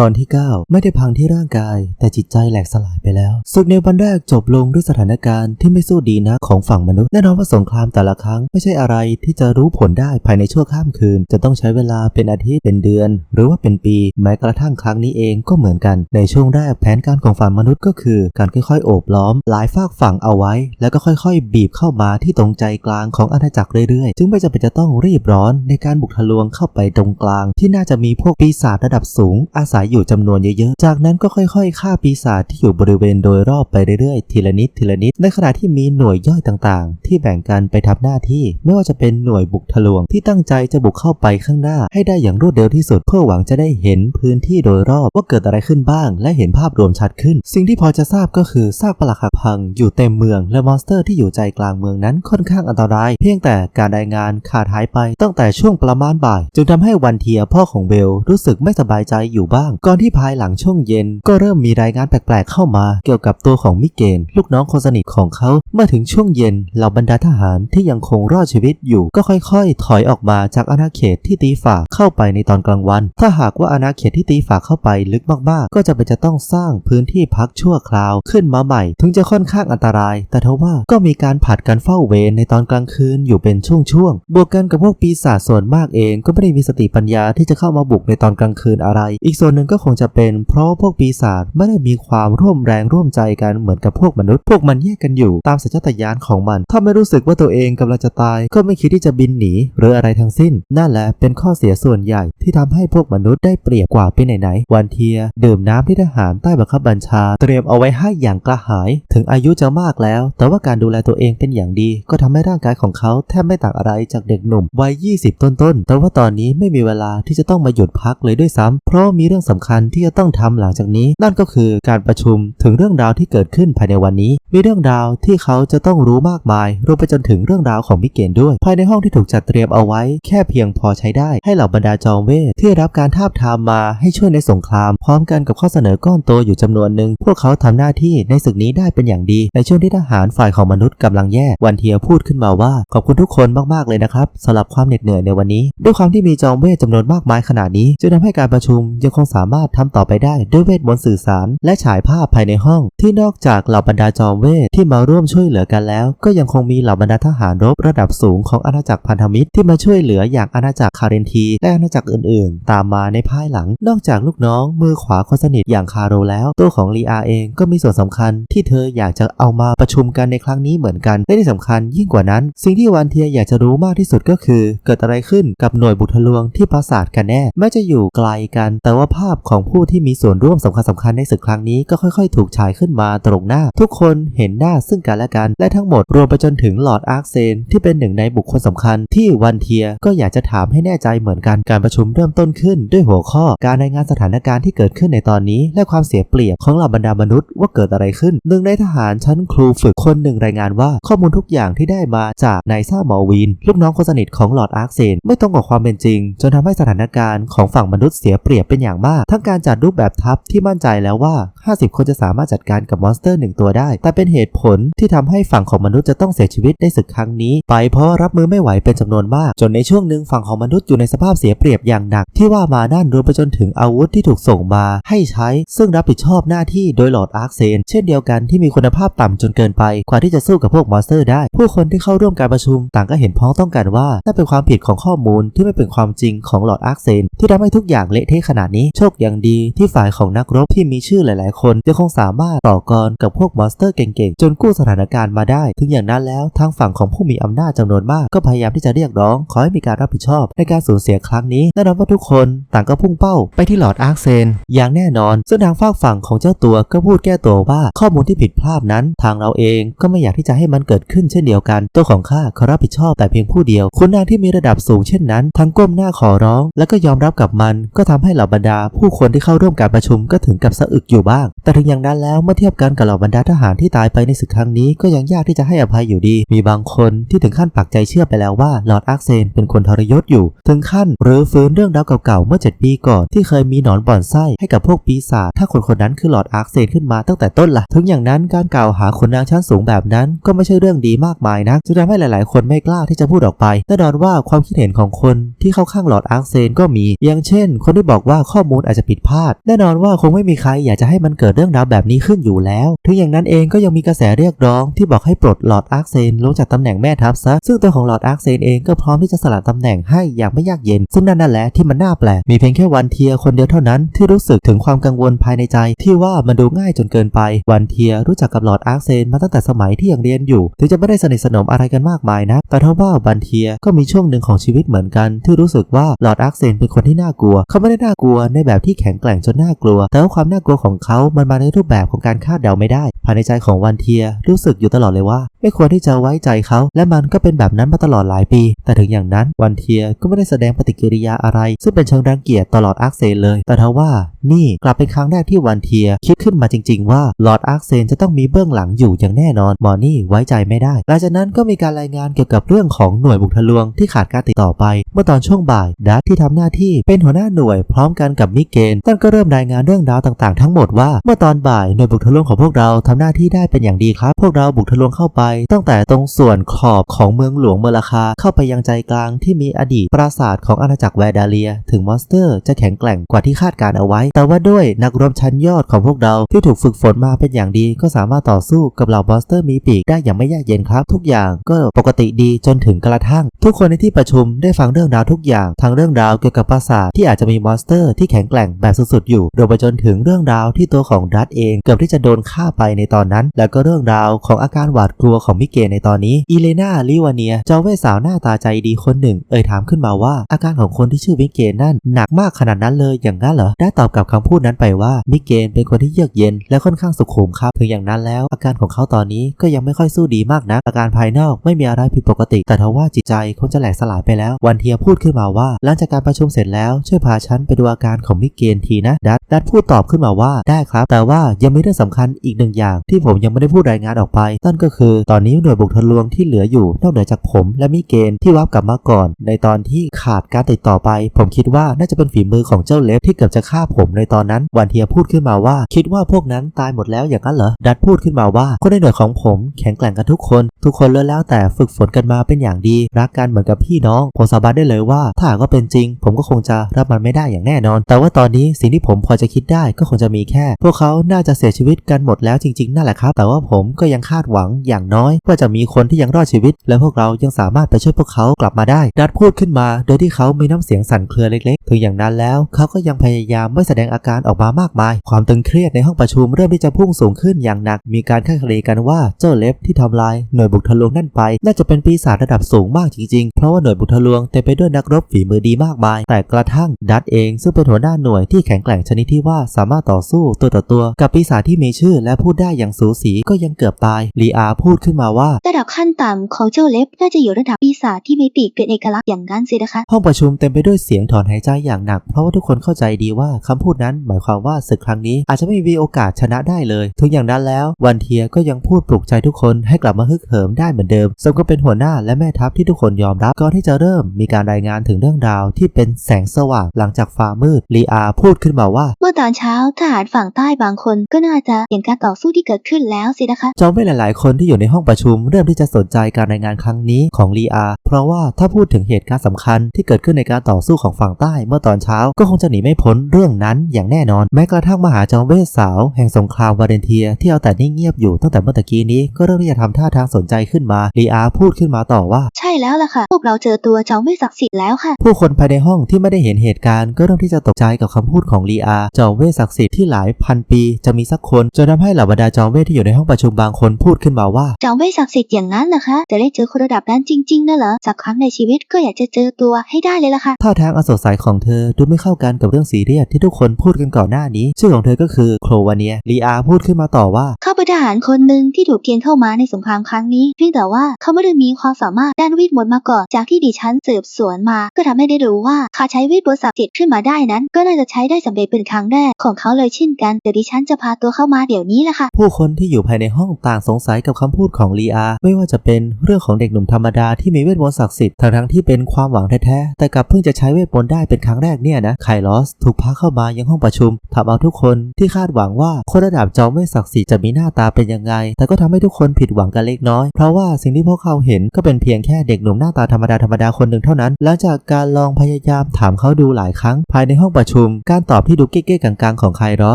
ตอนที่ 9 ไม่ได้พังที่ร่างกาย แต่จิตใจแหลกสลายไปแล้วศึกในวันแรกจบลงด้วยสถานการณ์ที่ไม่สู้ดีนะของฝั่งมนุษย์แน่นอนว่าสงครามแต่ละครั้งไม่ใช่อะไรที่จะรู้ผลได้ภายในชั่วข้ามคืน จะต้องใช้เวลาเป็นอาทิตย์เป็นเดือน หรือว่าเป็นปี แม้กระทั่งครั้งนี้เองก็เหมือนกัน ในช่วงแรกแผนการของฝั่งมนุษย์ก็คือ การค่อยๆโอบล้อม หลายฝากฝั่งเอาไว้ แล้วก็ค่อยๆ บีบเข้ามาที่ตรงใจกลางของอาณาจักรเรื่อยๆ จึงไม่จำเป็นจะต้องรีบร้อนในการบุกทะลวงเข้าไปตรงกลาง ที่น่าจะมีพวกปีศาจระดับสูงอาศัยอยู่จำนวนเยอะๆ จากนั้นก็ค่อยๆฆ่าปีศาจที่อยู่บริเวณโดยรอบไปเรื่อยๆ ทีละนิดทีละนิด ในขณะที่มีหน่วยย่อยต่างๆ ที่แบ่งกันไปทำหน้าที่ ไม่ว่าจะเป็นหน่วยบุกทะลวงที่ตั้งใจจะบุกเข้าไปข้างหน้า ให้ได้อย่างรวดเร็วที่สุด เพื่อหวังจะได้เห็นพื้นที่โดยรอบว่าเกิดอะไรขึ้นบ้าง และเห็นภาพรวมชัดขึ้น สิ่งที่พอจะทราบก็คือซากปลักหักพังอยู่เต็มเมืองและมอนสเตอร์ที่อยู่ใจกลางเมืองนั้นค่อนข้างอันตราย เพียงแต่การรายงานขาดหายไปตั้งแต่ช่วงประมาณบ่าย จึงทำให้วันเทียพ่อของเบลรู้สึกไม่สบายใจอยู่บ้างก่อนที่ภายหลังช่วงเย็น ก็เริ่มมีรายงานแปลกๆเข้ามาเกี่ยวกับตัวของมิเกนลูกน้องคนสนิทของเขาเมื่อถึงช่วงเย็นเหล่าบรรดาทหารที่ยังคงรอดชีวิตอยู่ ก็ค่อยๆ ถอยออกมาจากอาณาเขตที่ตีฝาเข้าไปในตอนกลางวัน ถ้าหากว่าอาณาเขตที่ตีฝาเข้าไปลึกมากๆ ก็จะเป็นจะต้องสร้างพื้นที่พักชั่วคราวขึ้นมาใหม่ ถึงจะค่อนข้างอันตราย แต่ทว่าก็มีการผัดกันเฝ้าเวรในตอนกลางคืนอยู่เป็นช่วงๆบวกกันกับพวกปีศาจส่วนมากเองก็ไม่ได้มีสติปัญญาที่จะเข้ามาบุกในตอนกลางคืนอะไร อีกส่วนหนึ่งก็คงจะเป็นเพราะพวกปีศาจไม่ได้มีความร่วมแรงร่วมใจกันเหมือนกับพวกมนุษย์ พวกมันแยกกันอยู่ตามสัญชาตญาณของมัน ถ้าไม่รู้สึกว่าตัวเองกำลังจะตาย ก็ไม่คิดที่จะบินหนีหรืออะไรทั้งสิ้น นั่นแหละเป็นข้อเสียส่วนใหญ่ที่ทำให้พวกมนุษย์ได้เปรียบกว่าไปไหนๆวันเทีย ดื่มน้ำที่ทหารใต้บังคับบัญชา เตรียมเอาไว้ให้อย่างกระหาย ถึงอายุจะมากแล้ว แต่ว่าการดูแลตัวเองเป็นอย่างดี ก็ทำให้ร่างกายของเขาแทบไม่ต่างอะไรจากเด็กหนุ่มวัย 20 ต้นๆแต่ว่าตอนนี้ไม่มีเวลาที่จะต้องมาหยุดพักเลยด้วยซ้ำเพราะมีเรื่องสำคัญที่จะต้องทำหลังจากนี้ นั่นก็คือการประชุมถึงเรื่องราวที่เกิดขึ้นภายในวันนี้ มีเรื่องราวที่เขาจะต้องรู้มากมาย รวมไปจนถึงเรื่องราวของมิเกนด้วย ภายในห้องที่ถูกจัดเตรียมเอาไว้ แค่เพียงพอใช้ได้ให้เหล่าบรรดาจอมเวทที่รับการทาบทามมาให้ช่วยในสงคราม พร้อมกันกับข้อเสนอก้อนโตอยู่จำนวนหนึ่งพวกเขาทำหน้าที่ในศึกนี้ได้เป็นอย่างดี ในช่วงที่ทหารฝ่ายของมนุษย์กำลังแย่วันเทียพูดขึ้นมาว่า ขอบคุณทุกคนมากๆเลยนะครับสำหรับความเหน็ดเหนื่อยในวันนี้ ด้วยความที่มีจอมเวทจำนวนมากมายขนาดนี้จึงทำให้การประชุมยังคงสาามารถทำต่อไปได้ด้วยเวทมนต์สื่อสาร และฉายภาพภายในห้อง ที่นอกจากเหล่าบรรดาจอมเวทที่มาร่วมช่วยเหลือกันแล้ว ก็ยังคงมีเหล่าบรรดาทหารรบระดับสูงของอาณาจักรพันธมิตรที่มาช่วยเหลืออย่างอาณาจักรคาเรนทีและอาณาจักรอื่นๆ ตามมาในภายหลัง นอกจากลูกน้องมือขวาคนสนิทอย่างคาโรแล้ว ตัวของลีอาเองก็มีส่วนสำคัญที่เธออยากจะเอามาประชุมกันในครั้งนี้เหมือนกันและที่สำคัญยิ่งกว่านั้น สิ่งที่วันเทียอยากจะรู้มากที่สุดก็คือ เกิดอะไรขึ้นกับหน่วยบุทะลวงที่ปราสาทกันแน่แม้จะอยู่ไกลกัน แต่ว่าภาพพของผู้ที่มีส่วนร่วมสำคัญสำคัญในศึกครั้งนี้ก็ค่อยๆ ถูกฉายขึ้นมาตรงหน้า ทุกคนเห็นหน้าซึ่งกันและกัน และทั้งหมดรวมไปจนถึงหลอดอาร์คเซนที่เป็นหนึ่งในบุคคลสำคัญ ที่วันเทียก็อยากจะถามให้แน่ใจเหมือนกันการประชุมเริ่มต้นขึ้นด้วยหัวข้อการรายงานสถานการณ์ที่เกิดขึ้นในตอนนี้ และความเสียเปรียบของเหล่าบรรดามนุษย์ว่าเกิดอะไรขึ้นหนึ่งในทหารชั้นครูฝึกคนหนึ่งรายงานว่าข้อมูลทุกอย่างที่ได้มาจากนายซ่าหมอวีนลูกน้องคนสนิทของหลอดอาร์คเซนไม่ตรงกับความเป็นจริง จนทำให้สถานการณ์ของฝั่งมนุษย์เสียเปรียบเป็นอย่างมากทั้งการจัดรูปแบบทัพที่มั่นใจแล้วว่า 50 คนจะสามารถจัดการกับมอนสเตอร์หนึ่งตัวได้ แต่เป็นเหตุผลที่ทำให้ฝั่งของมนุษย์จะต้องเสียชีวิตในศึกครั้งนี้ ไปเพราะรับมือไม่ไหวเป็นจำนวนมาก จนในช่วงหนึ่งฝั่งของมนุษย์อยู่ในสภาพเสียเปรียบอย่างหนัก ที่ว่ามานั่นรวมไปจนถึงอาวุธที่ถูกส่งมาให้ใช้ ซึ่งรับผิดชอบหน้าที่โดยหลอดอาร์คเซนเช่นเดียวกันที่มีคุณภาพต่ำจนเกินไปกว่าที่จะสู้กับพวกมอนสเตอร์ได้ ผู้คนที่เข้าร่วมการประชุม ต่างก็เห็นพ้องต้องกันว่านั่นเป็นความผิดของข้อมูลที่ไม่เป็นความจริงของหลอดอาร์คเซนที่ทำให้ทุกอย่างเละเทะขนาดนี้โชคอย่างดีที่ฝ่ายของนักรบที่มีชื่อหลาย ๆ คนยังคงสามารถต่อกรกับพวกมอนสเตอร์เก่ง ๆ จนกู้สถานการณ์มาได้ ถึงอย่างนั้นแล้วทางฝั่งของผู้มีอำนาจจำนวนมากก็พยายามที่จะเรียกร้อง ขอให้มีการรับผิดชอบ ในการสูญเสียครั้งนี้แน่นอนว่าทุกคนต่างก็พุ่งเป้าไปที่หลอดอาร์คเซน อย่างแน่นอนซึ่งทางฝากฝั่งของเจ้าตัวก็พูดแก้ตัวว่าข้อมูลที่ผิดพลาดนั้น ทางเราเองก็ไม่อยากที่จะให้มันเกิดขึ้นเช่นเดียวกัน ตัวของข้าขอรับผิดชอบแต่เพียงผู้เดียวคุณนางที่มีระดับสูงเช่นนั้นทั้งก้มหน้าขอร้อง และก็ยอมรับกับมันก็ทำให้เหล่าบรรดาผู้คนที่เข้าร่วมการประชุมก็ถึงกับสะอึกอยู่บ้าง แต่ถึงอย่างนั้นแล้วเมื่อเทียบกันกับเหล่าบรรดาทหารที่ตายไปในศึกครั้งนี้ก็ยังยากที่จะให้อภัยอยู่ดี มีบางคนที่ถึงขั้นปักใจเชื่อไปแล้วว่าลอร์ดอาร์เซนเป็นคนทรยศอยู่ ถึงขั้นหรือฟื้นเรื่องราวเก่าๆเมื่อ 7 ปีก่อนที่เคยมีหนอนบ่อนไส้ให้กับพวกปีศาจถ้าคนคนนั้นคือลอร์ดอาร์เซนขึ้นมาตั้งแต่ต้นละ่ะ ถึงอย่างนั้นการกล่าวหาคนนางชั้นสูงแบบนั้น ก็ไม่ใช่เรื่องดีมากมายนะจึงทำให้หลาย ๆ คนไม่กล้าที่จะพูดออกไปแน่นอนว่าความคิดเห็นของคนที่เข้าข้างลอร์ดอาร์เซนก็มี อย่างเช่น คนที่บอกว่าข้อมูลลอาจจะผิดพลาด แน่นอนว่าคงไม่มีใครอยากจะให้มันเกิดเรื่องราวแบบนี้ขึ้นอยู่แล้ว ถึงอย่างนั้นเองก็ยังมีกระแสเรียกร้องที่บอกให้ปลดหลอร์ดอาร์คเซนลงจากตำแหน่งแม่ทัพซะ ซึ่งตัวของหลอร์ดอาร์คเซนเองก็พร้อมที่จะสละตำแหน่งให้อย่างไม่ยากเย็น ซึ่งนั่นนั่นแหละที่มันน่าแปลก มีเพียงแค่วันเทียคนเดียวเท่านั้นที่รู้สึกถึงความกังวลภายในใจ ที่ว่ามันดูง่ายจนเกินไป วันเทียรู้จักกับหลอร์ดอาร์คเซนมาตั้งแต่สมัยที่ยังเรียนอยู่ ถึงจะไม่ได้สนิทสนมอะไรกันมากมายนะ แต่เท่าว่าวันเทียก็มีช่วงหนึ่งของชีวิตเหมือนกัน ที่รู้สึกว่าหลอดอาร์คเซนเป็นคนที่น่ากลัว เขาไม่ได้น่ากลัวในแบบแบบที่แข็งแกร่งจนน่ากลัว แต่ว่าความน่ากลัวของเขามันมาในรูปแบบของการคาดเดาไม่ได้ ภายในใจของวันเทียรู้สึกอยู่ตลอดเลยว่า ไม่ควรที่จะไว้ใจเขา และมันก็เป็นแบบนั้นมาตลอดหลายปี แต่ถึงอย่างนั้นวันเทียก็ไม่ได้แสดงปฏิกิริยาอะไร ซึ่งเป็นเชิงรังเกียจตลอดอาร์คเซนเลย แต่ทว่า นี่กลับเป็นครั้งแรกที่วันเทียคิดขึ้นมาจริง ๆ ว่าลอร์ดอาร์คเซนจะต้องมีเบื้องหลังอยู่อย่างแน่นอนมอนี่ไว้ใจไม่ได้ หลังจากนั้นก็มีการรายงานเกี่ยวกับเรื่องของหน่วยบุกทะลวงที่ขาดการติดต่อไป เมื่อตอนช่วงบ่ายดัตที่ทำหน้าที่เป็นหัวหน้าหน่วยพร้อมกันกับมิเกนตั้นก็เริ่มรายงานเรื่องราวต่างๆ ทั้งหมดว่าเมื่อตอนบ่ายหน่วยบุกทะลวงของพวกเราทำหน้าที่ได้เป็นอย่างดีครับ พวกเราบุกทะลวงเข้าไปตั้งแต่ตรงส่วนขอบของเมืองหลวงเมราคาเข้าไปยังใจกลางที่มีอดีตปราสาทของอาณาจักรแวร์ดาเลีย ถึงมอนสเตอร์จะแข็งแกร่งกว่าที่คาดการเอาไว้แต่ว่าด้วยนักรบชั้นยอดของพวกเราที่ถูกฝึกฝนมาเป็นอย่างดี ก็สามารถต่อสู้กับเหล่ามอนสเตอร์มีปีกได้อย่างไม่ยากเย็นครับ ทุกอย่างก็ปกติดีจนถึงกระทั่ง ทุกคนในที่ประชุมได้ฟังเรื่องราวทุกอย่างทั้งเรื่องราวเกี่ยวกับปราสาทที่อาจจะมีมอนสเตอร์ที่แข็งแกร่งแบบสุดๆอยู่รวมไปจนถึงเรื่องราวที่ตัวของดัตเองเกือบที่จะโดนฆ่าไปในตอนนั้น แล้วก็เรื่องราวของอาการหวาดกลัวของมิเกในตอนนี้อีเลนาลิวาเนียเจ้าเวสสาวหน้าตาใจดีคนหนึ่ง เอ่ยถามขึ้นมาว่าอาการของคนที่ชื่อมิเกนนั่นหนักมากขนาดนั้นเลยอย่างนั้นเหรอได้ตอบกับคำพูดนั้นไปว่ามิเกนเป็นคนที่เยือกเย็นและค่อนข้างสุขุมครับถึงอย่างนั้นแล้ว อาการของเขาตอนนี้ก็ยังไม่ค่อยสู้ดีมากนะอาการภายนอกไม่มีอะไรผิดปกติ แต่ทว่าจิตใจคงจะแหลกสลายไปแล้ว วันเทียพูดขึ้นมาว่า หลังจากการประชุมเสร็จแล้วช่วยพาฉันไปดูอาการของมิเกนทีนะ ดัตดัตพูดตอบขึ้นมาว่าได้ครับ แต่ว่ายังมีเรื่องสำคัญอีกหนึ่งอย่าง ที่ผมยังไม่ได้พูดรายงานออกไป นั่นก็คือตอนนี้หน่วยบุกทะลวงที่เหลืออยู่นอกเหนือจากผมและมิเกนที่วับกลับมาก่อน ในตอนที่ขาดการติดต่อไป ผมคิดว่าน่าจะเป็นฝีมือของเจ้าเล็บที่เกือบจะฆ่าผมในตอนนั้นวันเทียพูดขึ้นมาว่า คิดว่าพวกนั้นตายหมดแล้วอย่างนั้นเหรอดัตพูดขึ้นมาว่าคนในหน่วยของผมแข็งแกร่งกันทุกคน ทุกคนเลยแล้วแต่ฝึกฝนกันมาเป็นอย่างดี รักกันเหมือนกับพี่น้องผมสาบานได้เลยว่า ถ้ากว่าเป็นจริง ผมก็คงจะรับมันไม่ได้อย่างแน่นอน แต่ว่าตอนนี้สิ่งที่ผมพอจะคิดได้ก็คงจะมีแค่ พวกเขาน่าจะเสียชีวิตกันหมดแล้วจริงๆนั่นแหละครับ แต่ว่าผมก็ยังคาดหวังอย่างน้อยว่าจะมีคนที่ยังรอดชีวิต และพวกเรายังสามารถไปช่วยพวกเขากลับมาได้ ดัดพูดขึ้นมา โดยที่เขามีน้ำเสียงสั่นเครือเล็กๆ ถึงอย่างนั้นแล้วเขาก็ยังพยายามไม่แสดงอาการออกมามากมาย ความตึงเครียดในห้องประชุมเริ่มที่จะพุ่งสูงขึ้นอย่างหนัก มีการคาดคะเนกันว่าเจ้าเล็บที่ทำลายหน่วยบุกทะลวงนั่นไป น่าจะเป็นปีศาจระดับสูงมากจริงๆ เพราะว่าหน่วยบุกทะลวงเต็มไปด้วยนักรบฝีมือดีมากมาย แต่กระทั่งดัตเอง ซึ่งเป็นหัวหน้าหน่วยที่แข็งแกร่งชนิดที่ว่าสามารถต่อสู้ตัวต่อตัว กับปีศาจที่มีชื่อและพูดได้อย่างสูสีก็ยังเกือบตายลีอาพูดขึ้นมาว่า ระดับขั้นต่ำของเจ้าเล็บน่าจะอยู่ระดับปีศาจที่มีปีกเป็นเอกลักษณ์อย่างนั้นสินะคะห้องประชุมเต็มไปด้วยเสียงถอนหายใจอย่างหนัก เพราะว่าทุกคนเข้าใจดีว่าคำพูดนั้น หมายความว่าศึกครั้งนี้อาจจะไม่มีโอกาสชนะได้เลย ถึงอย่างนั้นแล้ววันเทียก็ยังพูดปลุกใจทุกคนให้กลับมาฮึกเหิมได้เหมือนเดิมสมก็เป็นหัวหน้าและแม่ทัพที่ทุกคนยอมรับก่อนที่จะเริ่มมีการรายงานถึงเรื่องราวที่เป็นแสงสว่างหลังจากฟ้ามืดลีอาพูดขึ้นมาว่า เมื่อตอนเช้าทหารฝั่งใต้บางคนก็น่าจะเห็นการต่อสู้ที่เกิดขึ้นแล้วสินะคะจอมเวทหลาย ๆ คนที่อยู่ในห้องประชุมเริ่มที่จะสนใจการรายงานครั้งนี้ของลีอาเพราะว่าถ้าพูดถึงเหตุการณ์สำคัญที่เกิดขึ้นในการต่อสู้ของฝั่งใต้เมื่อตอนเช้าก็คงจะหนีไม่พ้นเรื่องนั้นอย่างแน่นอน แม้กระทั่งมหาจอมเวทสาว แห่งสงครามวาเลนเทีย ที่เอาแต่นิ่งเงียบอยู่ตั้งแต่เมื่อตะกี้นี้ก็เริ่มที่จะทำท่าทางสนใจขึ้นมาลีอาพูดขึ้นมาต่อว่า ใช่แล้วล่ะค่ะ พวกเราเจอตัวจอมเวทศักดิ์สิทธิ์แล้วค่ะ ผู้คนภายในห้องที่ไม่ได้เห็นเหตุการณ์ก็เริ่มที่จะตกใจกับคำพูดของลีอาจอมเวทศักดิ์สิทธิ์ที่หลายพันปีจะมีสักคนจนทำให้เหล่าบรรดาจอมเวทที่อยู่ในห้องประชุมบางคนพูดขึ้นมาว่าจอมเวทศักดิ์สิทธิ์อย่างนั้นเหรอคะจะได้เจอคนระดับนั้นจริงๆนะเหรอสักครั้งในชีวิตก็อยากจะเจอตัวให้ได้เลยล่ะค่ะท่าทางอันสดใสของเธอดูไม่เข้ากันกับเรื่องซีเรียสที่ทุกคนพูดกันก่อนหน้านี้ ชื่อของเธอก็คือโครวาเนียลีอาพูดขึ้นมาต่อว่าเขาเป็นทหารคนหนึ่งที่ถูกเกณฑ์เข้ามาในสงครามครั้งนี้เพียงแต่ว่าเขาไม่ได้มีความสามารถด้านเวทมนต์มาก่อนจากที่ดิฉันสืบสวนมา ก็ทำให้ได้รู้ว่าเขาใช้เวทมนต์ศักดิ์สิทธิ์ขึ้นมาได้นั้น ก็น่าจะใช้ได้สำเร็จเป็นครั้งแรกของเขาเลยเช่นกันเดี๋ยวดิฉันจะพาตัวเข้ามาเดี๋ยวนี้แหละค่ะผู้คนที่อยู่ภายในห้องต่างสงสัยกับคำพูดของลีอาไม่ว่าจะเป็นเรื่องของเด็กหนุ่มธรรมดาที่มีเวทมนต์ศักดิ์สิทธิ์ทั้งทั้งๆที่เป็นความหวังแท้ๆแต่กลับเพิ่งจะใช้เวทมนต์ได้เป็นครั้งแรกเนี่ยนะไคลอสถูกพาเข้ามายังห้องประชุมทำเอาทุกคนที่คาดหวังว่าคนระดับจอมเวทศักดิ์สิทธิ์จะมีหน้าตาเป็นยังไง แต่ก็ทำให้ทุกคนผิดหวังกันเล็กน้อย เพราะว่าสิ่งที่พวกเขาเห็นก็เป็นเพียงแค่เด็กหนุ่มหน้าตาธรรมดาธรรมดาคนหนึ่งเท่านั้น หลังจากการลองพยายามถามเขาดูหลายครั้ง ภายในห้องประชุม การตอบที่ดูเก๊ๆกังๆของไครอ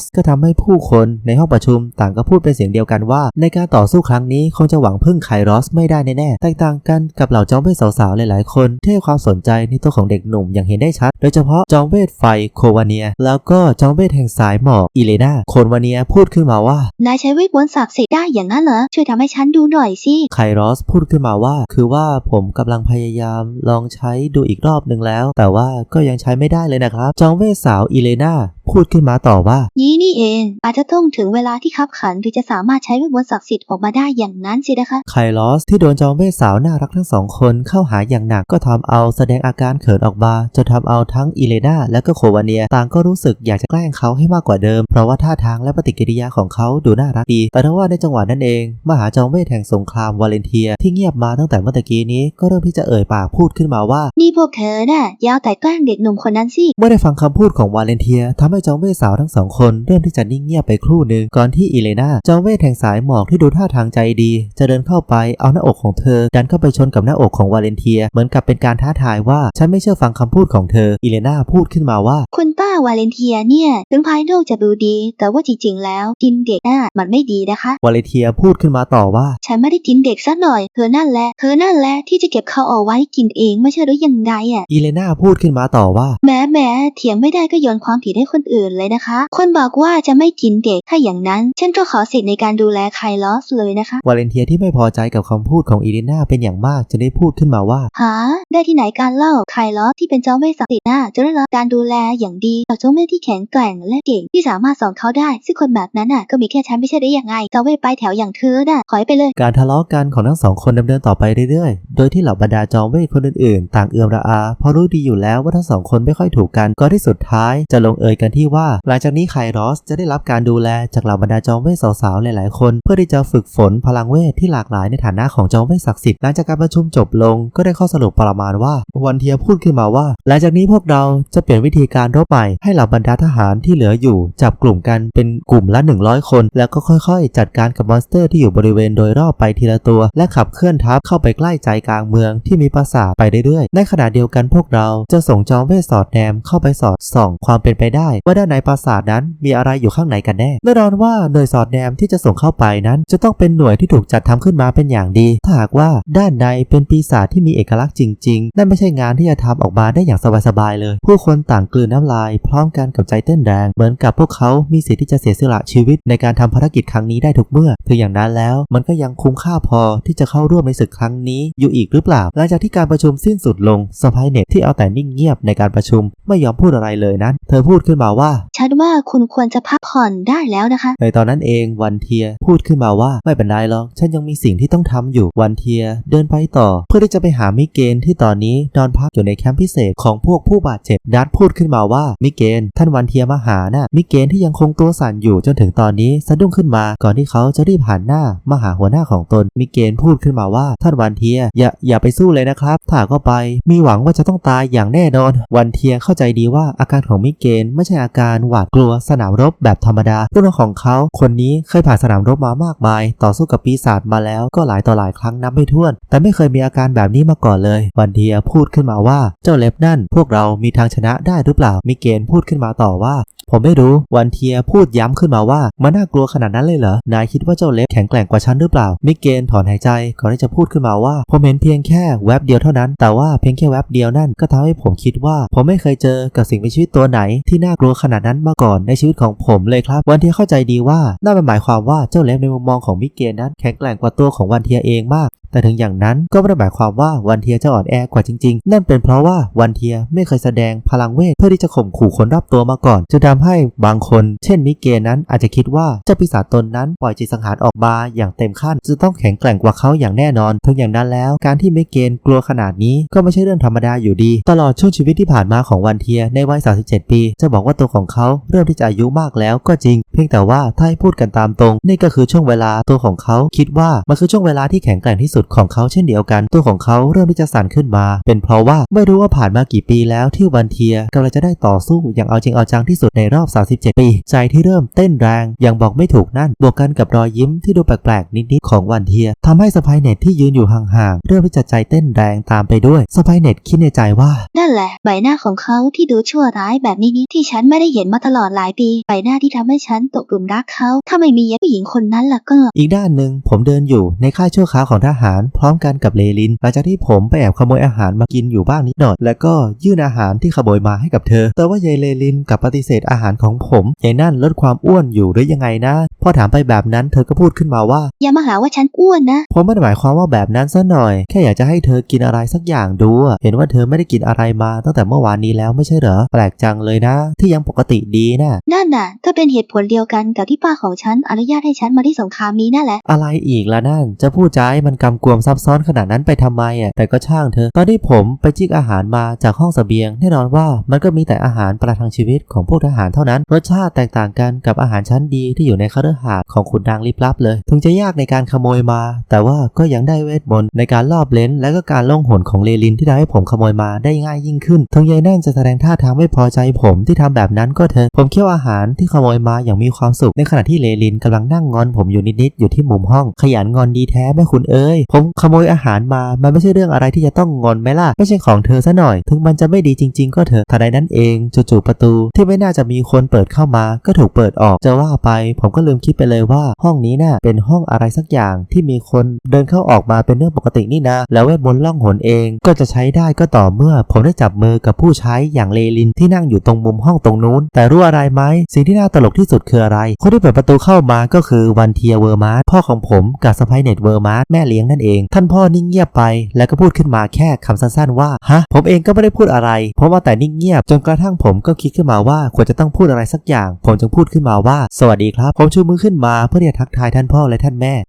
ส ก็ทำให้ผู้คนในห้องประชุมต่างก็พูดเป็นเสียงเดียวกันว่า ในการต่อสู้ครั้งนี้คงจะหวังพึ่งไครอสไม่ได้แน่ๆแตกต่างกันกับเหล่าจอมเวทสาวๆหลายๆคนที่ให้ความสนใจในตัวของเด็กหนุ่มอย่างเห็นได้ชัด โดยเฉพาะจอมเวทไฟโควาเนียแล้วก็จอมเวทแห่งสายหมอกอิเลนาโคนวาเนียพูดขึ้นมาว่า นายใช้เวทมนต์ศักดิ์สิทธิ์ได้อย่างนั้นเหรอ ช่วยทำให้ฉันดูหน่อยสิไครอสพูดขึ้นมาว่า คือว่าผมกำลังพยายามลองใช้ดูอีกรอบหนึ่งแล้ว แต่ว่าก็ยังใช้ไม่ได้เลยนะครับ จองเวทสาวอิเลนา พูดขึ้นมาต่อว่า นี้นี่เอง อาจจะต้องถึงเวลาที่คับขันถึงจะสามารถใช้เวทมนต์ศักดิ์สิทธิ์ออกมาได้อย่างนั้นสินะคะ ไคลอสที่โดนจองเวทสาวน่ารักทั้งสองคนเข้าหาอย่างหนักก็ทำเอาแสดงอาการเขินออกมาจนทำเอาทั้งอิเลนาและก็โควาเนีย ต่างก็รู้สึกอยากจะแกล้งเขาให้มากกว่าเดิม เพราะว่าท่าทางและปฏิกิริยาของเขาดูน่ารักดี แต่ทว่าในจังหวะนั้นเอง มหาจองเวทแห่งสงครามวาเลนเทีย ที่เงียบมาตั้งแต่เมื่อตะกี้นี้ก็เริ่มที่จะเอ่ยปากพูดขึ้นมาว่า นี่พวกเธอน่ะอยาวแต่แกล้งเด็กหนุ่มคนนั้นสิเมื่อได้ฟังคำพูดของวาเลนเทียทำให้จองเวทสาวทั้งสองคนเริ่มที่จะนิ่งเงียบไปครู่หนึ่งก่อนที่อิเลนาจองเวทแห่งสายหมอกที่ดูท่าทางใจดี จะเดินเข้าไปเอาหน้าอกของเธอ ดันเข้าไปชนกับหน้าอกของวาเลนเทีย เหมือนกับเป็นการท้าทายว่าฉันไม่เชื่อฟังคำพูดของเธออิเลนาพูดขึ้นมาว่า คุณป้าวาเลนเทียเนี่ยถึงภายนอกจะดูดี แต่ว่าจริงๆแล้วกินเด็กน่ะมันไม่ดีนะคะวาเลนเทียพูดขึ้นมาต่อว่า ฉันไม่ได้กินเด็กสักหน่อยเธอนั่นแหละเธอนั่นแหละที่จะเก็บเขาเอาไว้กินเองไม่ใช่หรือยังไงอะอิเลนาพูดขึ้นมาต่อว่าแหม้แหม้เถียงไม่ได้ก็โยนความผิดให้คนอื่นเลยนะคะ คนบอกว่าจะไม่กินเด็ก ถ้าอย่างนั้น ฉันก็ขอสิทธิ์ในการดูแลไคลอสเลยนะคะ วาเลนเทียที่ไม่พอใจกับคำพูดของอิเลนาเป็นอย่างมากจะได้พูดขึ้นมาว่า หา ได้ที่ไหนการเล่าไคลอสที่เป็นเจ้าเวทศักดิ์สิทธิ์น่ะจะได้รับการดูแลอย่างดีจากเจ้าเวทที่แข็งแกร่งและเก่งที่สามารถสอนเขาได้ ซึ่งคนแบบนั้นน่ะก็มีแค่ฉันไม่ใช่ได้ยังไงเจ้าเวทปลายแถวอย่างเธอน่ะขอให้ไปเลย การทะเลาะกันของทั้งสองคนดำเนินต่อไปเรื่อยๆ โดยที่เหล่าบรรดาจอมเวทคนอื่นๆ ต่างเอือมระอาเพราะรู้ดีอยู่แล้วว่าทั้งสองคนไม่ค่อยถูกกันก็ที่สุดท้ายจะลงเอยกันที่ว่า หลังจากนี้ไครอสจะได้รับการดูแลจากเหล่าบรรดาจอมเวทสาวๆหลายๆคน เพื่อที่จะฝึกฝนพลังเวทที่หลากหลายในฐานะของจอมเวทศักดิ์สิทธิ์หลังจากการประชุมจบลงก็ได้ข้อสรุปประมาณว่าวันเทียพูดขึ้นมาว่า หลังจากนี้พวกเราจะเปลี่ยนวิธีการรบใหม่ให้เหล่าบรรดาทหารที่เหลืออยู่จับกลุ่มกันเป็นกลุ่มละ 100 คน แล้วก็ค่อยๆ จัดการกับมอนสเตอร์ที่อยู่บริเวณโดยรอบไปทีละตัว และขับเคลื่อนทัพเข้าไปใกล้ใจกลางเมืองที่มีปราสาทไปเรื่อยๆ ในขณะเดียวกันพวกเราจะส่งจอมเวทสอดแนมเข้าไปสอดส่องความเป็นไปได้ว่าด้านในปราสาทนั้นมีอะไรอยู่ข้างในกันแน่แน่นอนว่าหน่วยสอดแนมที่จะส่งเข้าไปนั้น จะต้องเป็นหน่วยที่ถูกจัดทำขึ้นมาเป็นอย่างดี ถ้าหากว่าด้านในเป็นปีศาจที่มีเอกลักษณ์จริง ๆ นั่นไม่ใช่งานที่จะทำออกมาได้อย่างสบายๆเลย ผู้คนต่างกลืนน้ำลาย พร้อมกันกับใจเต้นแรงเหมือนกับพวกเขามีสิทธิ์ที่จะเสียสละชีวิต ในการทำภารกิจครั้งนี้ได้ทุกเมื่อถึงอย่างนั้นแล้ว มันก็ยังคุ้มค่าพอที่จะเข้าร่วมในศึกครั้งนี้อยู่อีกหรือเปล่า หลังจากที่การประชุมสิ้นสุดลงสไปเน็ตที่เอาแต่นิ่งเงียบในการประชุม ไม่ยอมพูดอะไรเลยนั้น เธอพูดขึ้นมาว่า ฉันว่าคุณควรจะพักผ่อนได้แล้วนะคะ ในตอนนั้นเองวันเทียพูดขึ้นมาว่าไม่เป็นไรหรอก ฉันยังมีสิ่งที่ต้องทำอยู่วันเทียเดินไปต่อ เพื่อที่จะไปหามิเกนที่ตอนนี้นอนพักอยู่ในแคมป์พิเศษของพวกผู้บาดเจ็บดัตพูดขึ้นมาว่ามิเกนท่านวันเทียมาหาน่ะมิเกนที่ยังคงตัวสั่นอยู่จนถึงตอนนี้สะดุ้งขึ้นมาก่อนที่เขาจะรีบหันหน้ามาหาหัวหน้าของตนมิเกนพูดขึ้นมาว่าท่านวันเทียอย่าอย่าไปสู้เลยนะครับ ถ้าหากว่าไป มีหวังว่าจะต้องตายอย่างแน่นอน วันเทียเข้าใจดีว่าอาการของมิเกนไม่ใช่อาการหวาดกลัวสนามรบแบบธรรมดาเรื่องของเขาคนนี้เคยผ่านสนามรบมามากมาย ต่อสู้กับปีศาจมาแล้วก็หลายต่อหลายครั้งนับไม่ถ้วน แต่ไม่เคยมีอาการแบบนี้มาก่อนเลย วันเทียพูดขึ้นมาว่าเจ้าเล็บนั่น พวกเรามีทางชนะได้หรือเปล่ามิเกนพูดขึ้นมาต่อว่า ผมไม่รู้วันเทียพูดย้ำขึ้นมาว่ามันน่ากลัวขนาดนั้นเลยเหรอนายคิดว่าเจ้าเล็บแข็งแกร่งกว่าฉันหรือเปล่า มิเกนถอนหายใจก่อนที่จะพูดขึ้นมาว่า ผมเห็นเพียงแค่แวบเดียวเท่านั้น แต่ว่าเพียงแค่แวบเดียวนั่นก็ทำให้ผมคิดว่า ผมไม่เคยเจอกับสิ่งมีชีวิตตัวไหน ที่น่ากลัวขนาดนั้นมาก่อนในชีวิตของผมเลยครับ วันเทียเข้าใจดีว่านั่นมันหมายความว่าเจ้าเล็บในมุมมองของมิเกนนั้นแข็งแกร่งกว่าตัวของวันเทียเองมาก แต่ถึงอย่างนั้นก็ไม่ได้หมายความว่าวันเทียจะอ่อนแอกว่าจริงๆ นั่นเป็นเพราะว่าวันเทียไม่เคยแสดงพลังเวทเพื่อที่จะข่มขู่คนรอบตัวมาก่อนจะทำให้บางคน เช่นมิเกนนั้นอาจจะคิดว่าเจ้าปีศาจตนนั้นปล่อยจิตสังหารออกมาอย่างเต็มขั้นจะต้องแข็งแกร่งกว่าเขาอย่างแน่นอนทั้งอย่างนั้นแล้ว การที่มิเกนกลัวขนาดนี้ก็ไม่ใช่เรื่องธรรมดาอยู่ดี ตลอดช่วงชีวิตที่ผ่านมาของวันเทียในวัย 37 ปี จะบอกว่าตัวของเขาเริ่มที่จะอายุมากแล้วก็จริง เพียงแต่ว่าถ้าให้พูดกันตามตรง นี่ก็คือช่วงเวลาตัวของเขาคิดว่ามันคือช่วงเวลาที่แข็งแกร่งที่สุดสุดของเขาเช่นเดียวกัน ตัวของเขาเริ่มที่จะสั่นขึ้นมา เป็นเพราะว่าไม่รู้ว่าผ่านมากี่ปีแล้วที่วันเทียกำลังจะได้ต่อสู้อย่างเอาจริงเอาจังที่สุดในรอบ 37 ปี ใจที่เริ่มเต้นแรงยังบอกไม่ถูกนั่น บวกกันกับรอยยิ้มที่ดูแปลกๆ นิดๆ ของวันเทียทำให้สไปเน็ตที่ยืนอยู่ห่างๆ เริ่มที่จะใจเต้นแรงตามไปด้วยสไปเน็ตคิดในใจว่า นั่นแหละ ใบหน้าของเขาที่ดูชั่วร้ายแบบนี้นี่ที่ฉันไม่ได้เห็นมาตลอดหลายปี ใบหน้าที่ทำให้ฉันตกหลุมรักเขา ถ้าไม่มีผู้หญิงคนนั้นล่ะก็ อีกด้านหนึ่งผมเดินอยู่ในค่ายชั่วคราวของทหารพร้อมกันกับเลลิน หลังจากที่ผมไปแอบขโมยอาหารมากินอยู่บ้างนิดหน่อย แล้วก็ยื่นอาหารที่ขโมยมาให้กับเธอ แต่ว่ายายเลลินกลับปฏิเสธอาหารของผมยายนั่นลดความอ้วนอยู่หรือยังไงนะพอถามไปแบบนั้นเธอก็พูดขึ้นมาว่า อย่ามาหาว่าฉันอ้วนนะ ผมไม่ได้หมายความว่าแบบนั้นซะหน่อย แค่อยากจะให้เธอกินอะไรสักอย่างดูอะเห็นว่าเธอไม่ได้กินอะไรมาตั้งแต่เมื่อวานนี้แล้วไม่ใช่เหรอ แปลกจังเลยนะ ที่ยังปกติดีนะนั่นน่ะ ก็เป็นเหตุผลเดียวกันกับที่ป้าของฉันอนุญาตให้ฉันมาที่สงครามนี้นั่นแหละ อะไรอีกล่ะนั่น จะพูดจ้ายมันกำกวมซับซ้อนขนาดนั้นไปทำไมอะแต่ก็ช่างเธอตอนที่ผมไปจิกอาหารมาจากห้องสเสบียง แน่นอนว่ามันก็มีแต่อาหารประทังชีวิตของพวกทหารเท่านั้น รสชาติแตกต่างกันกับอาหารชั้นดีที่อยู่ในคาร์หาสน์ของขุนนางลิบลับเลย ถึงจะยากในการขโมยมา แต่ว่าก็ยังได้เวทมนต์ในการลอบเลนและก็การล่องหนของเลลินที่ทำให้ผมขโมยมาได้ง่ายยิ่งขึ้นถึงยายนั่นจะแสดงท่าทางไม่พอใจผมที่ทำแบบนั้นก็เถอะผมเคี่ยวอาหารที่ขโมยมาอย่างมีความสุข ในขณะที่เลลินกำลังนั่งงอนผมอยู่นิดๆอยู่ที่มุมห้อง ขยันงอนดีแท้แม่คุณเอ้ยผมขโมยอาหารมา มันไม่ใช่เรื่องอะไรที่จะต้องงอนไหมล่ะ ไม่ใช่ของเธอซะหน่อย ถึงมันจะไม่ดีจริง ๆ ก็เถอะทันใดนั้นเองจู่ๆประตูที่ไม่น่าจะมีคนเปิดเข้ามา ก็ถูกเปิดออก จะว่าไป ผมก็ลืมคิดไปเลยว่า ห้องนี้น่ะเป็นห้องอะไรสักอย่างที่มีคนเดินเข้าออกมาเป็นเรื่องปกตินี่นะ แล้วเวทมนต์ล่องหนเอง ก็จะใช้ได้ก็ต่อเมื่อ ผมได้จับมือกับผู้ใช้อย่างเลลินที่นั่งอยู่ตรงมุมห้องตรงนู้น แต่รู้อะไรไหมสิ่งที่น่าตลกที่สุดคืออะไร คนที่เปิดประตูเข้ามาก็คือวันเทียเวอร์มาร์พ่อของผมกับสไปเน็ตเวอร์มาร์แม่เลี้ยงนั่นเอง ท่านพ่อนิ่งเงียบไป แล้วก็พูดขึ้นมาแค่คำสั้นๆ ว่าฮะผมเองก็ไม่ได้พูดอะไร เพราะว่าแต่นิ่งเงียบจนกระทั่งผมก็คิดขึ้นมาว่าควรจะต้องพูดอะไรสักอย่าง ผมจึงพูดขึ้นมาว่า สวัสดีครับ ผมชูมือขึ้นมาเพื่อที่จะทักทายท่านพ่อและท่านแม่